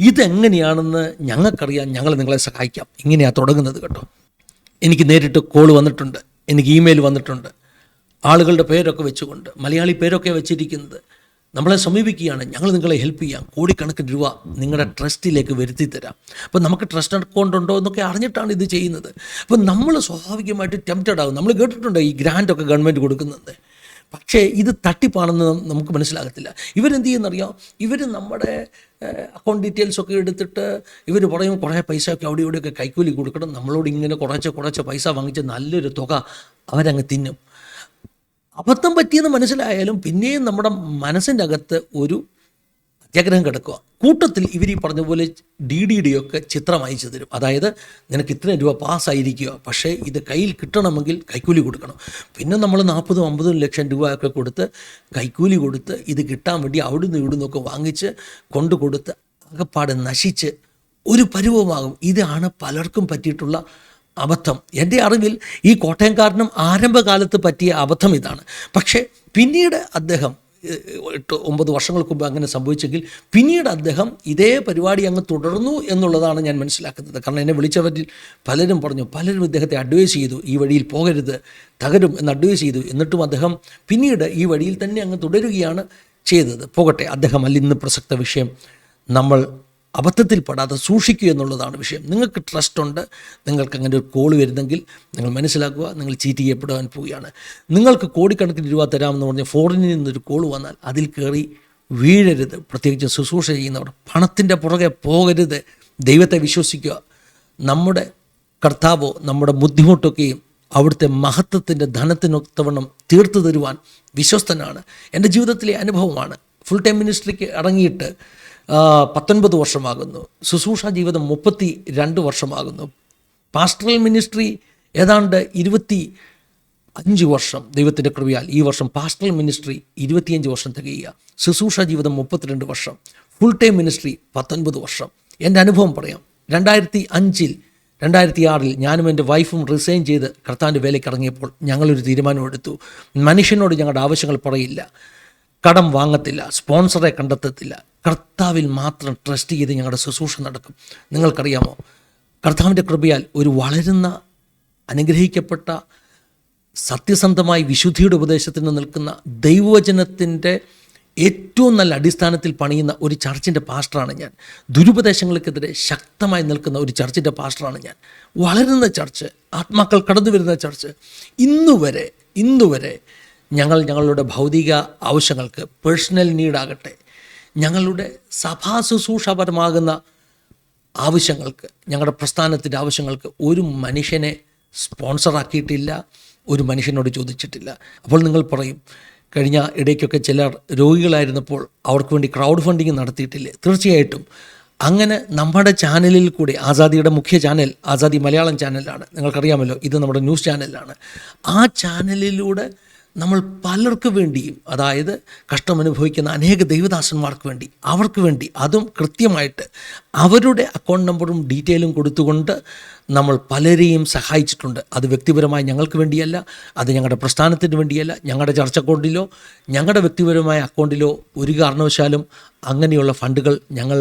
ഇതെങ്ങനെയാണെന്ന് ഞങ്ങൾക്കറിയാം ഞങ്ങൾ നിങ്ങളെ സഹായിക്കാം. ഇങ്ങനെയാണ് തുടങ്ങുന്നത് കേട്ടോ. എനിക്ക് നേരിട്ട് കോൾ വന്നിട്ടുണ്ട്. എനിക്ക് ഇമെയിൽ വന്നിട്ടുണ്ട്. ആളുകളുടെ പേരൊക്കെ വെച്ചുകൊണ്ട് മലയാളി പേരൊക്കെ വെച്ചിരിക്കുന്നത്. നമ്മളെ സമീപിക്കുകയാണ്. ഞങ്ങൾ നിങ്ങളെ ഹെൽപ്പ് ചെയ്യാം. കോടിക്കണക്കിന് രൂപ നിങ്ങളുടെ ട്രസ്റ്റിലേക്ക് വരുത്തി തരാം. അപ്പോൾ നമുക്ക് ട്രസ്റ്റ് അക്കൗണ്ട് ഉണ്ടോ എന്നൊക്കെ അറിഞ്ഞിട്ടാണ് ഇത് ചെയ്യുന്നത്. അപ്പോൾ നമ്മൾ സ്വാഭാവികമായിട്ട് ടെംപ്റ്റഡ് ആകും നമ്മൾ കേട്ടിട്ടുണ്ട് ഈ ഗ്രാൻഡൊക്കെ ഗവൺമെന്റ് കൊടുക്കുന്നത് പക്ഷേ ഇത് തട്ടിപ്പാണെന്ന് നമുക്ക് മനസ്സിലാകത്തില്ല. ഇവരെന്ത് ചെയ്യുന്നറിയാം? ഇവർ നമ്മുടെ അക്കൗണ്ട് ഡീറ്റെയിൽസ് ഒക്കെ എടുത്തിട്ട് ഇവർ പറയും കുറേ പൈസ ഒക്കെ അവിടെ ഇവിടെയൊക്കെ കൈക്കൂലി കൊടുക്കണം. നമ്മളോട് ഇങ്ങനെ കുറച്ച് കുറച്ച് പൈസ വാങ്ങിച്ച് നല്ലൊരു തുക അവരങ്ങ് തിന്നും. അബദ്ധം പറ്റിയെന്ന് മനസ്സിലായാലും പിന്നെയും നമ്മുടെ മനസ്സിന്റെ അകത്ത് ഒരു അത്യാഗ്രഹം കിടക്കുക. കൂട്ടത്തിൽ ഇവർ ഈ പറഞ്ഞ പോലെ ഡി ഡി ഡി ഒക്കെ ചിത്രം അയച്ചു തരും അതായത് നിനക്ക് ഇത്രയും രൂപ പാസ്സായിരിക്കുക. പക്ഷേ ഇത് കയ്യിൽ കിട്ടണമെങ്കിൽ കൈക്കൂലി കൊടുക്കണം. പിന്നെ നമ്മൾ നാൽപ്പതും അമ്പതും ലക്ഷം രൂപ ഒക്കെ കൊടുത്ത് കൈക്കൂലി കൊടുത്ത് ഇത് കിട്ടാൻ വേണ്ടി അവിടുന്ന് ഇവിടുന്നൊക്കെ വാങ്ങിച്ച് കൊണ്ടു കൊടുത്ത് അകപ്പാടെ നശിച്ച് ഒരു പരുവമാകും. ഇതാണ് പലർക്കും പറ്റിയിട്ടുള്ള അബദ്ധം. എന്റെ അറിവിൽ ഈ കോട്ടയംകാരനും ആരംഭകാലത്ത് പറ്റിയ അബദ്ധം ഇതാണ്. പക്ഷേ പിന്നീട് അദ്ദേഹം എട്ട് ഒമ്പത് വർഷങ്ങൾക്ക് മുമ്പ് അങ്ങനെ സംഭവിച്ചെങ്കിൽ പിന്നീട് അദ്ദേഹം ഇതേ പരിപാടി അങ്ങ് തുടർന്നു എന്നുള്ളതാണ് ഞാൻ മനസ്സിലാക്കുന്നത്. കാരണം എന്നെ വിളിച്ചവരിൽ പലരും പറഞ്ഞു പലരും ഇദ്ദേഹത്തെ അഡ്വൈസ് ചെയ്തു ഈ വഴിയിൽ പോകരുത് തകരും എന്ന് അഡ്വൈസ് ചെയ്തു. എന്നിട്ടും അദ്ദേഹം പിന്നീട് ഈ വഴിയിൽ തന്നെ അങ്ങ് തുടരുകയാണ് ചെയ്തത്. പോകട്ടെ അദ്ദേഹം അല്ല ഇന്ന് പ്രസക്ത വിഷയം. നമ്മൾ അബദ്ധത്തിൽപ്പെടാതെ സൂക്ഷിക്കുക എന്നുള്ളതാണ് വിഷയം. നിങ്ങൾക്ക് ട്രസ്റ്റ് ഉണ്ട് നിങ്ങൾക്ക് അങ്ങനെ ഒരു കോൾ വരുന്നെങ്കിൽ നിങ്ങൾ മനസ്സിലാക്കുക നിങ്ങൾ ചീറ്റ് ചെയ്യപ്പെടാൻ പോവുകയാണ്. നിങ്ങൾക്ക് കോടിക്കണക്കിന് രൂപ തരാമെന്ന് പറഞ്ഞ ഫോറിനിൽ നിന്നൊരു കോൾ വന്നാൽ അതിൽ കയറി വീഴരുത്. പ്രത്യേകിച്ച് ശുശ്രൂഷ ചെയ്യുന്നവർ പണത്തിന്റെ പുറകെ പോകരുത്. ദൈവത്തെ വിശ്വസിക്കുക. നമ്മുടെ കർത്താവോ നമ്മുടെ ബുദ്ധിമുട്ടൊക്കെയും അവിടുത്തെ മഹത്വത്തിന്റെ ധനത്തിനൊത്തവണ്ണം തീർത്തു തരുവാൻ വിശ്വസ്തനാണ്. എന്റെ ജീവിതത്തിലെ അനുഭവമാണ്. ഫുൾ ടൈം മിനിസ്ട്രിക്ക് ഇറങ്ങിയിട്ട് പത്തൊൻപത് വർഷമാകുന്നു. ശുശ്രൂഷ ജീവിതം മുപ്പത്തി രണ്ട് വർഷമാകുന്നു. പാസ്റ്ററൽ മിനിസ്ട്രി ഏതാണ്ട് ഇരുപത്തി അഞ്ച് വർഷം ദൈവത്തിന്റെ കൃപയാൽ ഈ വർഷം പാസ്റ്ററൽ മിനിസ്ട്രി ഇരുപത്തിയഞ്ച് വർഷം തികയുക. ശുശ്രൂഷ ജീവിതം മുപ്പത്തിരണ്ട് വർഷം. ഫുൾ ടൈം മിനിസ്ട്രി പത്തൊൻപത് വർഷം. എന്റെ അനുഭവം പറയാം. രണ്ടായിരത്തി അഞ്ചിൽ രണ്ടായിരത്തി ആറിൽ ഞാനും എന്റെ വൈഫും റിസൈൻ ചെയ്ത് കർത്താന്റെ വേലയ്ക്ക് ഇറങ്ങിയപ്പോൾ ഞങ്ങളൊരു തീരുമാനമെടുത്തു മനുഷ്യനോട് ഞങ്ങളുടെ ആവശ്യങ്ങൾ പറയില്ല. കടം വാങ്ങത്തില്ല. സ്പോൺസറെ കണ്ടെത്തത്തില്ല. കർത്താവിൽ മാത്രം ട്രസ്റ്റ് ചെയ്ത് ഞങ്ങളുടെ ശുശ്രൂഷ നടക്കും. നിങ്ങൾക്കറിയാമോ? കർത്താവിന്റെ കൃപയാൽ ഒരു വളരുന്ന അനുഗ്രഹിക്കപ്പെട്ട സത്യസന്ധമായി വിശുദ്ധിയുടെ ഉപദേശത്തിന് നിൽക്കുന്ന ദൈവവചനത്തിന്റെ ഏറ്റവും നല്ല അടിസ്ഥാനത്തിൽ പണിയുന്ന ഒരു ചർച്ചിന്റെ പാസ്റ്ററാണ് ഞാൻ. ദുരുപദേശങ്ങൾക്കെതിരെ ശക്തമായി നിൽക്കുന്ന ഒരു ചർച്ചിന്റെ പാസ്റ്ററാണ് ഞാൻ. വളരുന്ന ചർച്ച് ആത്മാക്കൾ കടന്നു വരുന്ന ചർച്ച് ഇന്നുവരെ ഇന്നുവരെ ഞങ്ങൾ ഞങ്ങളുടെ ഭൗതിക ആവശ്യങ്ങൾക്ക് പേഴ്സണൽ നീഡാകട്ടെ ഞങ്ങളുടെ സഭാ ശുശ്രൂഷാപരമാകുന്ന ആവശ്യങ്ങൾക്ക് ഞങ്ങളുടെ പ്രസ്ഥാനത്തിന്റെ ആവശ്യങ്ങൾക്ക് ഒരു മനുഷ്യനെ സ്പോൺസറാക്കിയിട്ടില്ല ഒരു മനുഷ്യനോട് ചോദിച്ചിട്ടില്ല. അപ്പോൾ നിങ്ങൾ പറയും കഴിഞ്ഞ ഇടയ്ക്കൊക്കെ ചിലർ രോഗികളായിരുന്നപ്പോൾ അവർക്ക് വേണ്ടി ക്രൗഡ് ഫണ്ടിങ് നടത്തിയിട്ടില്ലേ? തീർച്ചയായിട്ടും. അങ്ങനെ നമ്മുടെ ചാനലിൽ കൂടി ആസാദിയുടെ മുഖ്യ ചാനൽ ആസാദി മലയാളം ചാനലാണ് നിങ്ങൾക്കറിയാമല്ലോ ഇത് നമ്മുടെ ന്യൂസ് ചാനലാണ് ആ ചാനലിലൂടെ നമ്മൾ പലർക്ക് വേണ്ടിയും അതായത് കഷ്ടമനുഭവിക്കുന്ന അനേക ദൈവദാസന്മാർക്ക് വേണ്ടി അവർക്ക് വേണ്ടി അതും കൃത്യമായിട്ട് അവരുടെ അക്കൗണ്ട് നമ്പറും ഡീറ്റെയിലും കൊടുത്തുകൊണ്ട് നമ്മൾ പലരെയും സഹായിച്ചിട്ടുണ്ട്. അത് വ്യക്തിപരമായി ഞങ്ങൾക്ക് വേണ്ടിയല്ല അത് ഞങ്ങളുടെ പ്രസ്ഥാനത്തിന് വേണ്ടിയല്ല ഞങ്ങളുടെ ചർച്ച അക്കൗണ്ടിലോ ഞങ്ങളുടെ വ്യക്തിപരമായ അക്കൗണ്ടിലോ ഒരു കാരണവശാലും അങ്ങനെയുള്ള ഫണ്ടുകൾ ഞങ്ങൾ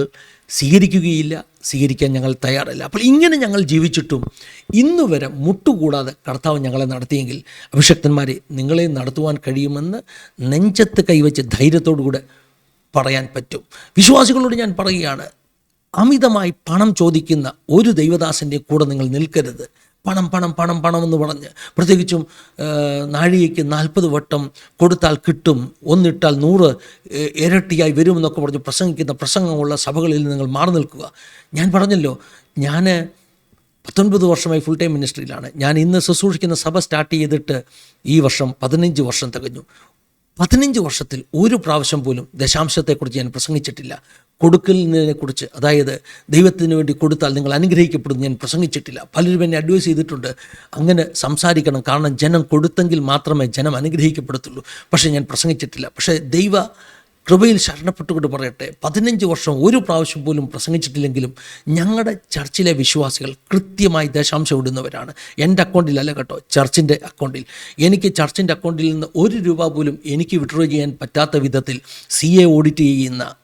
സ്വീകരിക്കുകയില്ല സ്വീകരിക്കാൻ ഞങ്ങൾ തയ്യാറല്ല. അപ്പോൾ ഇങ്ങനെ ഞങ്ങൾ ജീവിച്ചിട്ടും ഇന്നു വരെ മുട്ടുകൂടാതെ കർത്താവ് ഞങ്ങളെ നടത്തിയെങ്കിൽ അഭിഷക്തന്മാരെ നിങ്ങളെ നടത്തുവാൻ കഴിയുമെന്ന് നെഞ്ചത്ത് കൈവച്ച് ധൈര്യത്തോടുകൂടെ പറയാൻ പറ്റും. വിശ്വാസികളോട് ഞാൻ പറയുകയാണ് അമിതമായി പണം ചോദിക്കുന്ന ഒരു ദൈവദാസന്റെ കൂടെ നിങ്ങൾ നിൽക്കരുത്. പണം പണം പണം പണം എന്ന് പറഞ്ഞ്. പ്രത്യേകിച്ചും നാഴികയ്ക്ക് നാൽപ്പത് വട്ടം കൊടുത്താൽ കിട്ടും ഒന്നിട്ടാൽ നൂറ് ഇരട്ടിയായി വരുമെന്നൊക്കെ പറഞ്ഞ് പ്രസംഗിക്കുന്ന പ്രസംഗമുള്ള സഭകളിൽ നിങ്ങൾ മാറി നിൽക്കുക. ഞാൻ പറഞ്ഞല്ലോ ഞാൻ പത്തൊൻപത് വർഷമായി ഫുൾ ടൈം മിനിസ്ട്രിയിലാണ് ഞാൻ ഇന്ന് ശുശ്രൂഷിക്കുന്ന സഭ സ്റ്റാർട്ട് ചെയ്തിട്ട് ഈ വർഷം പതിനഞ്ച് വർഷം തികഞ്ഞു. പതിനഞ്ച് വർഷത്തിൽ ഒരു പ്രാവശ്യം പോലും ദശാംശത്തെക്കുറിച്ച് ഞാൻ പ്രസംഗിച്ചിട്ടില്ല. കൊടുക്കലിനെക്കുറിച്ച്. അതായത് ദൈവത്തിന് വേണ്ടി കൊടുത്താൽ നിങ്ങൾ അനുഗ്രഹിക്കപ്പെടുന്നു. ഞാൻ പ്രസംഗിച്ചിട്ടില്ല. പലരും എന്നെ അഡ്വൈസ് ചെയ്തിട്ടുണ്ട്. അങ്ങനെ സംസാരിക്കണം. കാരണം ജനം കൊടുത്തെങ്കിൽ മാത്രമേ ജനം അനുഗ്രഹിക്കപ്പെടത്തുള്ളൂ. പക്ഷേ ഞാൻ പ്രസംഗിച്ചിട്ടില്ല. പക്ഷേ ദൈവ കൃപയിൽ ശരണപ്പെട്ടുകൊണ്ട് പറയട്ടെ. പതിനഞ്ച് വർഷം ഒരു പ്രാവശ്യം പോലും പ്രസംഗിച്ചിട്ടില്ലെങ്കിലും ഞങ്ങളുടെ ചർച്ചിലെ വിശ്വാസികൾ കൃത്യമായി ദശാംശം ഇടുന്നവരാണ്. എന്റെ അക്കൗണ്ടിലല്ല കേട്ടോ. ചർച്ചിന്റെ അക്കൗണ്ടിൽ. എനിക്ക് ചർച്ചിന്റെ അക്കൗണ്ടിൽ നിന്ന് ഒരു രൂപ പോലും എനിക്ക് വിഡ്രോ ചെയ്യാൻ പറ്റാത്ത വിധത്തിൽ സി എ ഓഡിറ്റ് ചെയ്യുന്ന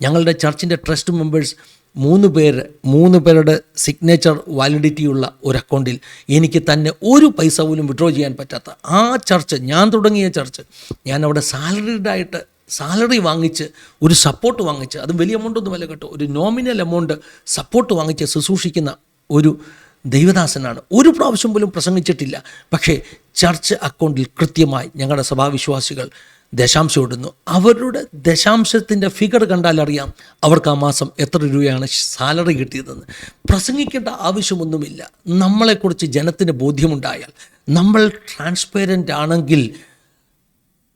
ഞങ്ങളുടെ ചർച്ചിന്റെ ട്രസ്റ്റ് മെമ്പേഴ്സ് മൂന്ന് പേര് മൂന്ന് പേരുടെ സിഗ്നേച്ചർ വാലിഡിറ്റിയുള്ള ഒരു അക്കൗണ്ടിൽ എനിക്ക് തന്നെ ഒരു പൈസ പോലും വിഡ്രോ ചെയ്യാൻ പറ്റാത്ത ആ ചർച്ച് ഞാൻ തുടങ്ങിയ ചർച്ച് ഞാൻ അവിടെ സാലറിഡായിട്ട് സാലറി വാങ്ങിച്ച് ഒരു സപ്പോർട്ട് വാങ്ങിച്ച് അത് വലിയ എമൗണ്ട് ഒന്നുമല്ല കേട്ടോ ഒരു നോമിനൽ എമൗണ്ട് സപ്പോർട്ട് വാങ്ങിച്ച് ശുശ്രൂഷിക്കുന്ന ഒരു ദൈവദാസനാണ്. ഒരു പ്രാവശ്യം പോലും പ്രസംഗിച്ചിട്ടില്ല. പക്ഷേ ചർച്ച് അക്കൗണ്ടിൽ കൃത്യമായി ഞങ്ങളുടെ സഭാവിശ്വാസികൾ ദശാംശം ഇടുന്നു. അവരുടെ ദശാംശത്തിന്റെ ഫിഗർ കണ്ടാൽ അറിയാം അവർക്ക് ആ മാസം എത്ര രൂപയാണ് സാലറി കിട്ടിയതെന്ന്. പ്രസംഗിക്കേണ്ട ആവശ്യമൊന്നുമില്ല. നമ്മളെക്കുറിച്ച് ജനത്തിന് ബോധ്യമുണ്ടായാൽ നമ്മൾ ട്രാൻസ്പെറന്റ് ആണെങ്കിൽ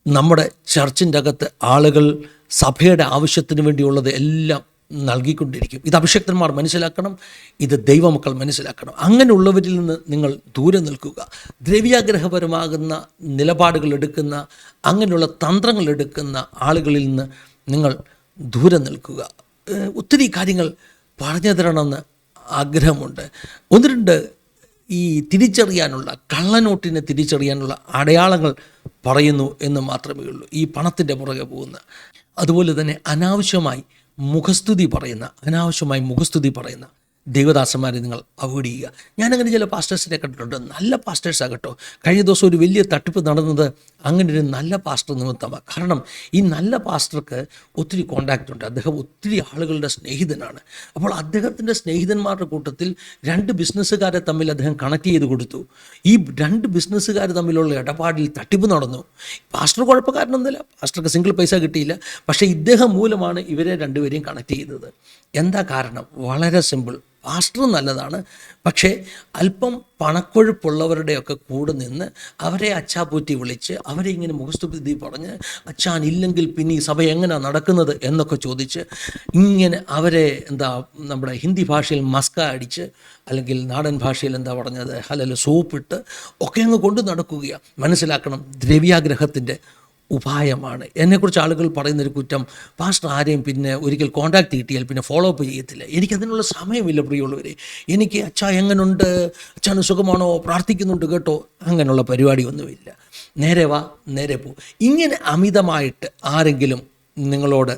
നമ്മുടെ ചർച്ചിന്റെ അകത്ത് ആളുകൾ സഭയുടെ ആവശ്യത്തിന് വേണ്ടിയുള്ളത് എല്ലാം നൽകിക്കൊണ്ടിരിക്കും. ഇത് അഭിഷക്തന്മാർ മനസ്സിലാക്കണം ഇത് ദൈവമക്കൾ മനസ്സിലാക്കണം. അങ്ങനെയുള്ളവരിൽ നിന്ന് നിങ്ങൾ ദൂരെ നിൽക്കുക. ദ്രവ്യാഗ്രഹപരമാകുന്ന നിലപാടുകൾ എടുക്കുന്ന അങ്ങനെയുള്ള തന്ത്രങ്ങൾ എടുക്കുന്ന ആളുകളിൽ നിന്ന് നിങ്ങൾ ദൂരെ നിൽക്കുക. ഒത്തിരി കാര്യങ്ങൾ പറഞ്ഞു തരണമെന്ന് ആഗ്രഹമുണ്ട്. ഒന്ന് രണ്ട് ഈ തിരിച്ചറിയാനുള്ള കള്ളനോട്ടിനെ തിരിച്ചറിയാനുള്ള അടയാളങ്ങൾ പറയുന്നു എന്ന് മാത്രമേ ഉള്ളൂ. ഈ പണത്തിന്റെ പുറകെ പോകുന്ന. അതുപോലെ തന്നെ അനാവശ്യമായി മുഖസ്തുതി പറയുന്ന അനാവശ്യമായി മുഖസ്തുതി പറയുന്ന ദൈവദാസന്മാരെ നിങ്ങൾ അവോയ്ഡ് ചെയ്യുക ഞാനങ്ങനെ ചില പാസ്റ്റേഴ്സിനെ കണ്ടിട്ടുണ്ട്. നല്ല പാസ്റ്റേഴ്സാണ് കേട്ടോ കഴിഞ്ഞ ദിവസം ഒരു വലിയ തട്ടിപ്പ് നടന്നത് അങ്ങനെ ഒരു നല്ല പാസ്റ്റർ നിമിത്തമാണ് കാരണം ഈ നല്ല പാസ്റ്റർക്ക് ഒത്തിരി കോണ്ടാക്റ്റ് ഉണ്ട്. അദ്ദേഹം ഒത്തിരി ആളുകളുടെ സ്നേഹിതനാണ്. അപ്പോൾ അദ്ദേഹത്തിന്റെ സ്നേഹിതന്മാരുടെ കൂട്ടത്തിൽ രണ്ട് ബിസിനസ്സുകാരെ തമ്മിൽ അദ്ദേഹം കണക്ട് ചെയ്ത് കൊടുത്തു. ഈ രണ്ട് ബിസിനസ്സുകാർ തമ്മിലുള്ള ഇടപാടിൽ തട്ടിപ്പ് നടന്നു. പാസ്റ്റർ കുഴപ്പക്കാരനൊന്നുമില്ല. പാസ്റ്റർക്ക് സിംഗിൾ പൈസ കിട്ടിയില്ല. പക്ഷേ ഇദ്ദേഹം മൂലമാണ് ഇവരെ രണ്ടുപേരെയും കണക്ട് ചെയ്തത്. എന്താ കാരണം? വളരെ സിമ്പിൾ പാസ്റ്റർ നല്ലതാണ്. പക്ഷേ അല്പം പണക്കൊഴുപ്പുള്ളവരുടെയൊക്കെ കൂടെ നിന്ന് അവരെ അച്ചാപ്പൂറ്റി വിളിച്ച് അവരെ ഇങ്ങനെ മുഖസ്തുതി പറഞ്ഞ് അച്ഛാൻ ഇല്ലെങ്കിൽ പിന്നെ ഈ സഭ എങ്ങനെയാണ് നടക്കുന്നത്? എന്നൊക്കെ ചോദിച്ച് ഇങ്ങനെ അവരെ എന്താ നമ്മുടെ ഹിന്ദി ഭാഷയിൽ മസ്ക അടിച്ച് അല്ലെങ്കിൽ നാടൻ ഭാഷയിൽ എന്താ പറഞ്ഞത് അല്ലെങ്കിൽ സോപ്പിട്ട് ഒക്കെ അങ്ങ് കൊണ്ട് നടക്കുകയാണ് മനസ്സിലാക്കണം ദ്രവ്യാഗ്രഹത്തിന്റെ ഉപായമാണ്. എന്നെക്കുറിച്ച് ആളുകൾ പറയുന്നൊരു കുറ്റം പാസ്റ്റർ ആരെയും പിന്നെ ഒരിക്കൽ കോൺടാക്ട് കിട്ടിയാൽ പിന്നെ ഫോളോ അപ്പ് ചെയ്യത്തില്ല. എനിക്കതിനുള്ള സമയമില്ല പ്രിയമുള്ളവരെ. എനിക്ക് അച്ഛാ എങ്ങനുണ്ട്? അച്ഛന് സുഖമാണോ? പ്രാർത്ഥിക്കുന്നുണ്ട് കേട്ടോ. അങ്ങനെയുള്ള പരിപാടിയൊന്നുമില്ല നേരെ വാ നേരെ പോ. ഇങ്ങനെ അമിതമായിട്ട് ആരെങ്കിലും നിങ്ങളോട്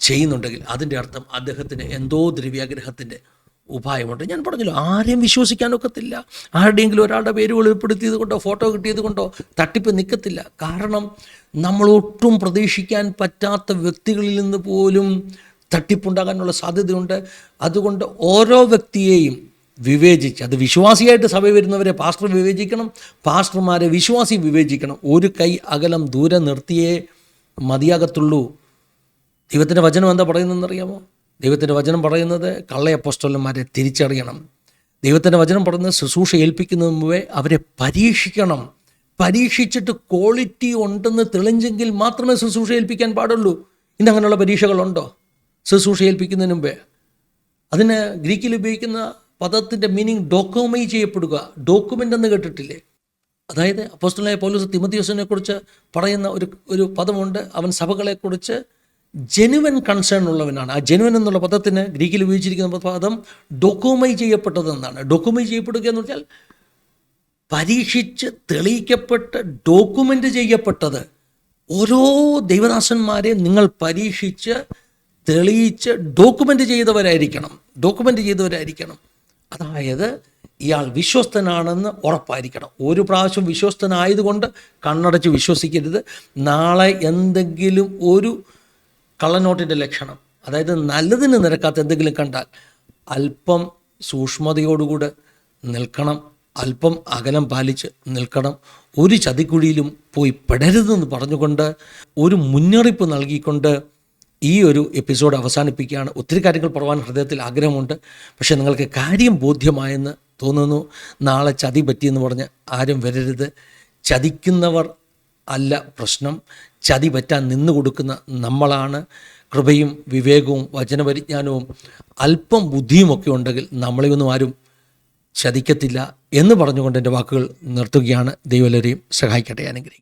ചെയ്യുന്നുണ്ടെങ്കിൽ അതിന്റെ അർത്ഥം അദ്ദേഹത്തിന് എന്തോ ദ്രവ്യാഗ്രഹത്തിന്റെ ഉപായമുണ്ട്. ഞാൻ പറഞ്ഞല്ലോ ആരെയും വിശ്വസിക്കാനൊക്കത്തില്ല ആരുടെയെങ്കിലും ഒരാളുടെ പേര് വെളിപ്പെടുത്തിയത് കൊണ്ടോ ഫോട്ടോ കിട്ടിയത് കൊണ്ടോ തട്ടിപ്പ് നിൽക്കത്തില്ല കാരണം നമ്മൾ ഒട്ടും പ്രതീക്ഷിക്കാൻ പറ്റാത്ത വ്യക്തികളിൽ നിന്ന് പോലും തട്ടിപ്പുണ്ടാകാനുള്ള സാധ്യതയുണ്ട്. അതുകൊണ്ട് ഓരോ വ്യക്തിയെയും വിവേചിച്ച് അത് വിശ്വാസിയായിട്ട് സഭ വരുന്നവരെ പാസ്റ്റർ വിവേചിക്കണം പാസ്റ്റർമാരെ വിശ്വാസി വിവേചിക്കണം. ഒരു കൈ അകലം ദൂരെ നിർത്തിയേ മതിയാകത്തുള്ളൂ. ദൈവത്തിന്റെ വചനം എന്താ പറയുന്നതെന്നറിയാമോ? ദൈവത്തിന്റെ വചനം പറയുന്നത് കള്ളയപ്പോസ്റ്റലന്മാരെ തിരിച്ചറിയണം. ദൈവത്തിന്റെ വചനം പറയുന്നത് ശുശ്രൂഷ ഏൽപ്പിക്കുന്നതിന് മുമ്പേ അവരെ പരീക്ഷിക്കണം. പരീക്ഷിച്ചിട്ട് ക്വാളിറ്റി ഉണ്ടെന്ന് തെളിഞ്ഞെങ്കിൽ മാത്രമേ ശുശ്രൂഷ ഏൽപ്പിക്കാൻ പാടുള്ളൂ. ഇന്ന് അങ്ങനെയുള്ള പരീക്ഷകളുണ്ടോ? ശുശ്രൂഷ ഏൽപ്പിക്കുന്നതിന് മുമ്പേ. അതിന് ഗ്രീക്കിൽ ഉപയോഗിക്കുന്ന പദത്തിന്റെ മീനിങ് ഡോക്യുമൈ ചെയ്യപ്പെടുക. ഡോക്യുമെന്റ് എന്ന് കേട്ടിട്ടില്ലേ? അതായത് അപ്പോസ്റ്റലായ പോലീസ് തിമത്തിയോസിനെ കുറിച്ച് പറയുന്ന ഒരു ഒരു പദമുണ്ട്. അവൻ സഭകളെക്കുറിച്ച് ജെനുവൻ കൺസേൺ ഉള്ളവനാണ്. ആ ജെനുവൻ എന്നുള്ള പദത്തിന് ഗ്രീക്കിൽ ഉപയോഗിച്ചിരിക്കുന്ന പദം ഡോക്യുമൈ ചെയ്യപ്പെട്ടതെന്നാണ്. ഡോക്യുമൈ ചെയ്യപ്പെടുക എന്ന് പറഞ്ഞാൽ പരീക്ഷിച്ച് തെളിയിക്കപ്പെട്ട് ഡോക്യുമെന്റ് ചെയ്യപ്പെട്ടത് ഓരോ ദൈവദാസന്മാരെ നിങ്ങൾ പരീക്ഷിച്ച് തെളിയിച്ച് ഡോക്യുമെന്റ് ചെയ്തവരായിരിക്കണം. ഡോക്യുമെന്റ് ചെയ്തവരായിരിക്കണം. അതായത് ഇയാൾ വിശ്വസ്തനാണെന്ന് ഉറപ്പായിരിക്കണം. ഒരു പ്രാവശ്യം വിശ്വസ്തനായതുകൊണ്ട് കണ്ണടച്ച് വിശ്വസിക്കരുത്. നാളെ എന്തെങ്കിലും ഒരു കള്ളനോട്ടിന്റെ ലക്ഷണം അതായത് നല്ലതിന് നിരക്കാത്ത എന്തെങ്കിലും കണ്ടാൽ അല്പം സൂക്ഷ്മതയോടുകൂടെ നിൽക്കണം. അല്പം അകലം പാലിച്ച് നിൽക്കണം. ഒരു ചതിക്കുഴിയിലും പോയി പെടരുതെന്ന് പറഞ്ഞുകൊണ്ട് ഒരു മുന്നറിയിപ്പ് നൽകിക്കൊണ്ട് ഈ ഒരു എപ്പിസോഡ് അവസാനിപ്പിക്കുകയാണ്. ഒത്തിരി കാര്യങ്ങൾ പറയാൻ ഹൃദയത്തിൽ ആഗ്രഹമുണ്ട്. പക്ഷേ നിങ്ങൾക്ക് കാര്യം ബോധ്യമായെന്ന് തോന്നുന്നു. നാളെ ചതി പറ്റിയെന്ന് പറഞ്ഞ് ആരും വരരുത്. ചതിക്കുന്നവർ അല്ല പ്രശ്നം. ചതി പറ്റാൻ നിന്നു കൊടുക്കുന്ന നമ്മളാണ്. കൃപയും വിവേകവും വചനപരിജ്ഞാനവും അല്പം ബുദ്ധിയുമൊക്കെ ഉണ്ടെങ്കിൽ നമ്മളെയൊന്നും ആരും ചതിക്കത്തില്ല എന്ന് പറഞ്ഞുകൊണ്ട് എന്റെ വാക്കുകൾ നിർത്തുകയാണ്. ദൈവലരെയും സഹായിക്കട്ടെ. അനുഗ്രഹിക്കും